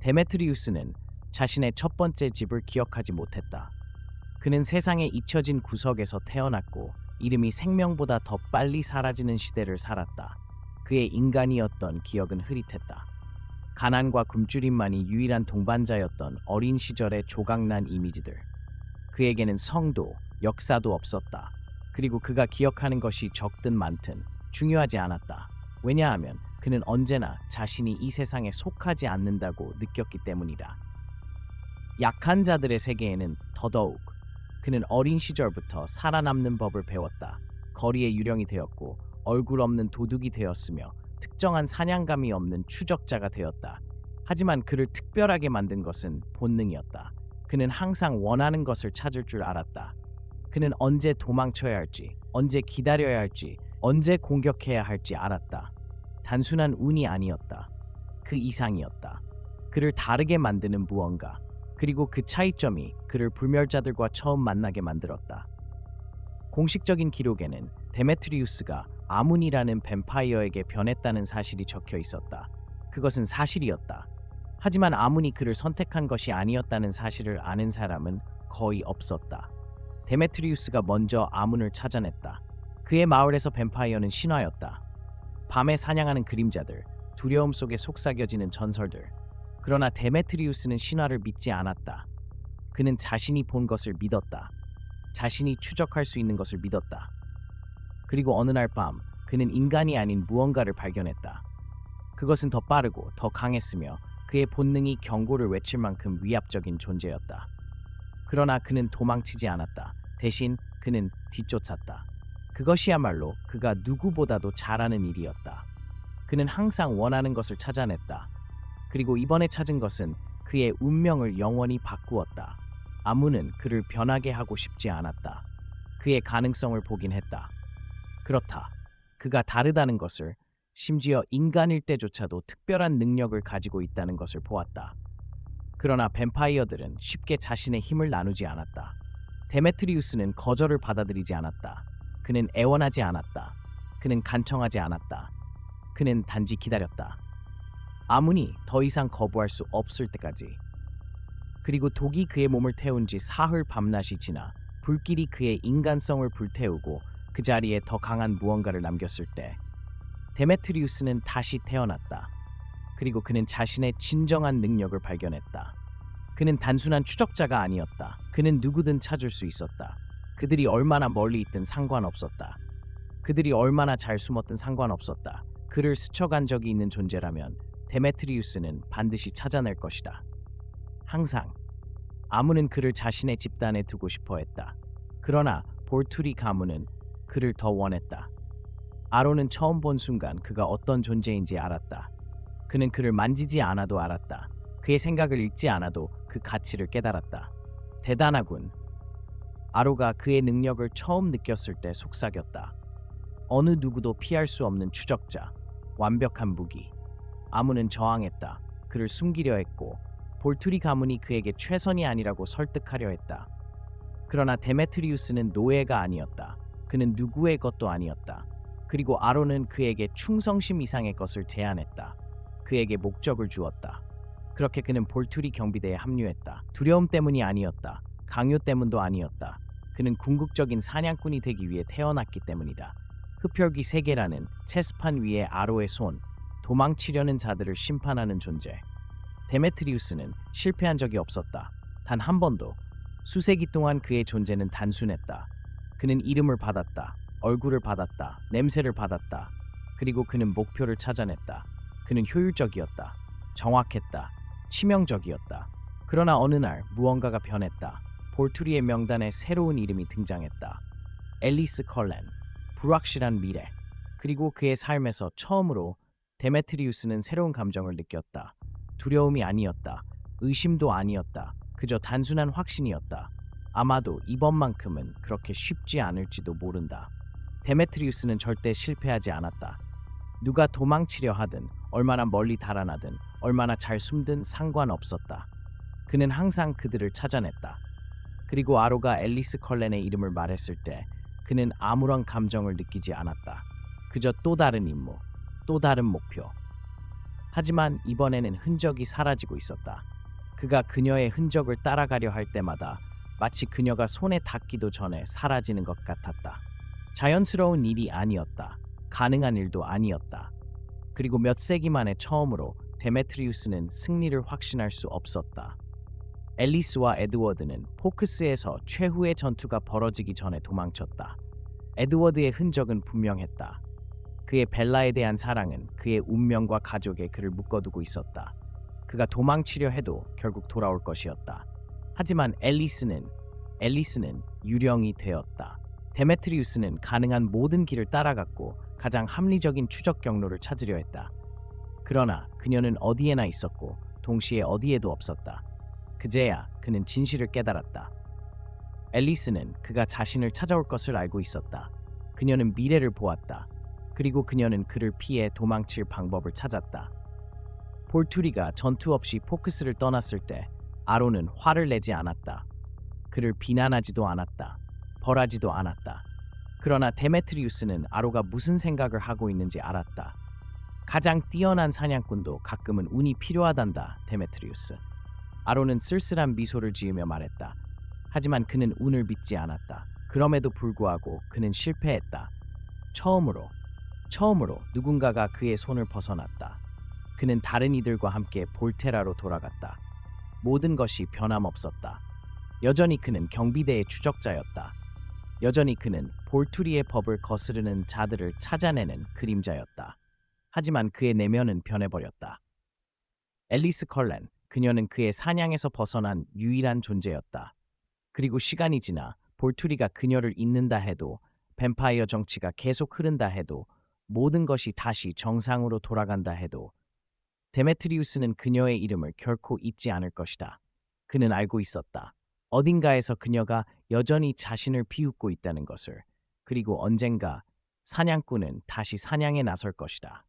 데메트리우스는 자신의 첫 번째 집을 기억하지 못했다. 그는 세상의 잊혀진 구석에서 태어났고 이름이 생명보다 더 빨리 사라지는 시대를 살았다. 그의 인간이었던 기억은 흐릿했다. 가난과 굶주림만이 유일한 동반자였던 어린 시절의 조각난 이미지들. 그에게는 성도, 역사도 없었다. 그리고 그가 기억하는 것이 적든 많든 중요하지 않았다. 왜냐하면 그는 언제나 자신이 이 세상에 속하지 않는다고 느꼈기 때문이다. 약한 자들의 세계에는 더더욱 그는 어린 시절부터 살아남는 법을 배웠다. 거리의 유령이 되었고 얼굴 없는 도둑이 되었으며 특정한 사냥감이 없는 추적자가 되었다. 하지만 그를 특별하게 만든 것은 본능이었다. 그는 항상 원하는 것을 찾을 줄 알았다. 그는 언제 도망쳐야 할지, 언제 기다려야 할지, 언제 공격해야 할지 알았다. 단순한 운이 아니었다. 그 이상이었다. 그를 다르게 만드는 무언가. 그리고 그 차이점이 그를 불멸자들과 처음 만나게 만들었다. 공식적인 기록에는 데메트리우스가 아문이라는 뱀파이어에게 변했다는 사실이 적혀 있었다. 그것은 사실이었다. 하지만 아문이 그를 선택한 것이 아니었다는 사실을 아는 사람은 거의 없었다. 데메트리우스가 먼저 아문을 찾아냈다. 그의 마을에서 뱀파이어는 신화였다. 밤에 사냥하는 그림자들, 두려움 속에 속삭여지는 전설들. 그러나 데메트리우스는 신화를 믿지 않았다. 그는 자신이 본 것을 믿었다. 자신이 추적할 수 있는 것을 믿었다. 그리고 어느 날 밤 그는 인간이 아닌 무언가를 발견했다. 그것은 더 빠르고 더 강했으며 그의 본능이 경고를 외칠 만큼 위압적인 존재였다. 그러나 그는 도망치지 않았다. 대신 그는 뒤쫓았다. 그것이야말로 그가 누구보다도 잘하는 일이었다. 그는 항상 원하는 것을 찾아냈다. 그리고 이번에 찾은 것은 그의 운명을 영원히 바꾸었다. 아무는 그를 변하게 하고 싶지 않았다. 그의 가능성을 보긴 했다. 그렇다. 그가 다르다는 것을 심지어 인간일 때조차도 특별한 능력을 가지고 있다는 것을 보았다. 그러나 뱀파이어들은 쉽게 자신의 힘을 나누지 않았다. 데메트리우스는 거절을 받아들이지 않았다. 그는 애원하지 않았다. 그는 간청하지 않았다. 그는 단지 기다렸다. 아무니 더 이상 거부할 수 없을 때까지. 그리고 독이 그의 몸을 태운 지 사흘 밤낮이 지나 불길이 그의 인간성을 불태우고 그 자리에 더 강한 무언가를 남겼을 때 데메트리우스는 다시 태어났다. 그리고 그는 자신의 진정한 능력을 발견했다. 그는 단순한 추적자가 아니었다. 그는 누구든 찾을 수 있었다. 그들이 얼마나 멀리 있든 상관없었다. 그들이 얼마나 잘 숨었든 상관없었다. 그를 스쳐간 적이 있는 존재라면 데메트리우스는 반드시 찾아낼 것이다. 항상 아무는 그를 자신의 집단에 두고 싶어 했다. 그러나 볼투리 가문은 그를 더 원했다. 아론은 처음 본 순간 그가 어떤 존재인지 알았다. 그는 그를 만지지 않아도 알았다. 그의 생각을 읽지 않아도 그 가치를 깨달았다. 대단하군. 아로가 그의 능력을 처음 느꼈을 때 속삭였다. 어느 누구도 피할 수 없는 추적자, 완벽한 무기. 아무는 저항했다. 그를 숨기려 했고 볼투리 가문이 그에게 최선이 아니라고 설득하려 했다. 그러나 데메트리우스는 노예가 아니었다. 그는 누구의 것도 아니었다. 그리고 아론은 그에게 충성심 이상의 것을 제안했다. 그에게 목적을 주었다. 그렇게 그는 볼투리 경비대에 합류했다. 두려움 때문이 아니었다. 강요 때문도 아니었다. 그는 궁극적인 사냥꾼이 되기 위해 태어났기 때문이다. 흡혈귀 세계라는 체스판 위에 아로의 손, 도망치려는 자들을 심판하는 존재. 데메트리우스는 실패한 적이 없었다. 단 한 번도. 수세기 동안 그의 존재는 단순했다. 그는 이름을 받았다. 얼굴을 받았다. 냄새를 받았다. 그리고 그는 목표를 찾아냈다. 그는 효율적이었다. 정확했다. 치명적이었다. 그러나 어느 날 무언가가 변했다. 볼투리의 명단에 새로운 이름이 등장했다. 앨리스 컬렌. 불확실한 미래. 그리고 그의 삶에서 처음으로 데메트리우스는 새로운 감정을 느꼈다. 두려움이 아니었다. 의심도 아니었다. 그저 단순한 확신이었다. 아마도 이번만큼은 그렇게 쉽지 않을지도 모른다. 데메트리우스는 절대 실패하지 않았다. 누가 도망치려 하든 얼마나 멀리 달아나든 얼마나 잘 숨든 상관없었다. 그는 항상 그들을 찾아냈다. 그리고 아로가 앨리스 컬렌의 이름을 말했을 때 그는 아무런 감정을 느끼지 않았다. 그저 또 다른 임무, 또 다른 목표. 하지만 이번에는 흔적이 사라지고 있었다. 그가 그녀의 흔적을 따라가려 할 때마다 마치 그녀가 손에 닿기도 전에 사라지는 것 같았다. 자연스러운 일이 아니었다. 가능한 일도 아니었다. 그리고 몇 세기 만에 처음으로 데메트리우스는 승리를 확신할 수 없었다. 앨리스와 에드워드는 포크스에서 최후의 전투가 벌어지기 전에 도망쳤다. 에드워드의 흔적은 분명했다. 그의 벨라에 대한 사랑은 그의 운명과 가족에 그를 묶어두고 있었다. 그가 도망치려 해도 결국 돌아올 것이었다. 하지만 앨리스는 앨리스는 유령이 되었다. 데메트리우스는 가능한 모든 길을 따라갔고 가장 합리적인 추적 경로를 찾으려 했다. 그러나 그녀는 어디에나 있었고 동시에 어디에도 없었다. 그제야 그는 진실을 깨달았다. 앨리스는 그가 자신을 찾아올 것을 알고 있었다. 그녀는 미래를 보았다. 그리고 그녀는 그를 피해 도망칠 방법을 찾았다. 볼투리가 전투 없이 포크스를 떠났을 때 아로는 화를 내지 않았다. 그를 비난하지도 않았다. 벌하지도 않았다. 그러나 데메트리우스는 아로가 무슨 생각을 하고 있는지 알았다. 가장 뛰어난 사냥꾼도 가끔은 운이 필요하단다, 데메트리우스. 아로는 쓸쓸한 미소를 지으며 말했다. 하지만 그는 운을 믿지 않았다. 그럼에도 불구하고 그는 실패했다. 처음으로, 처음으로 누군가가 그의 손을 벗어났다. 그는 다른 이들과 함께 볼테라로 돌아갔다. 모든 것이 변함없었다. 여전히 그는 경비대의 추적자였다. 여전히 그는 볼투리의 법을 거스르는 자들을 찾아내는 그림자였다. 하지만 그의 내면은 변해버렸다. 앨리스 컬렌, 그녀는 그의 사냥에서 벗어난 유일한 존재였다. 그리고 시간이 지나 볼투리가 그녀를 잊는다 해도 뱀파이어 정치가 계속 흐른다 해도 모든 것이 다시 정상으로 돌아간다 해도 데메트리우스는 그녀의 이름을 결코 잊지 않을 것이다. 그는 알고 있었다. 어딘가에서 그녀가 여전히 자신을 비웃고 있다는 것을 그리고 언젠가 사냥꾼은 다시 사냥에 나설 것이다.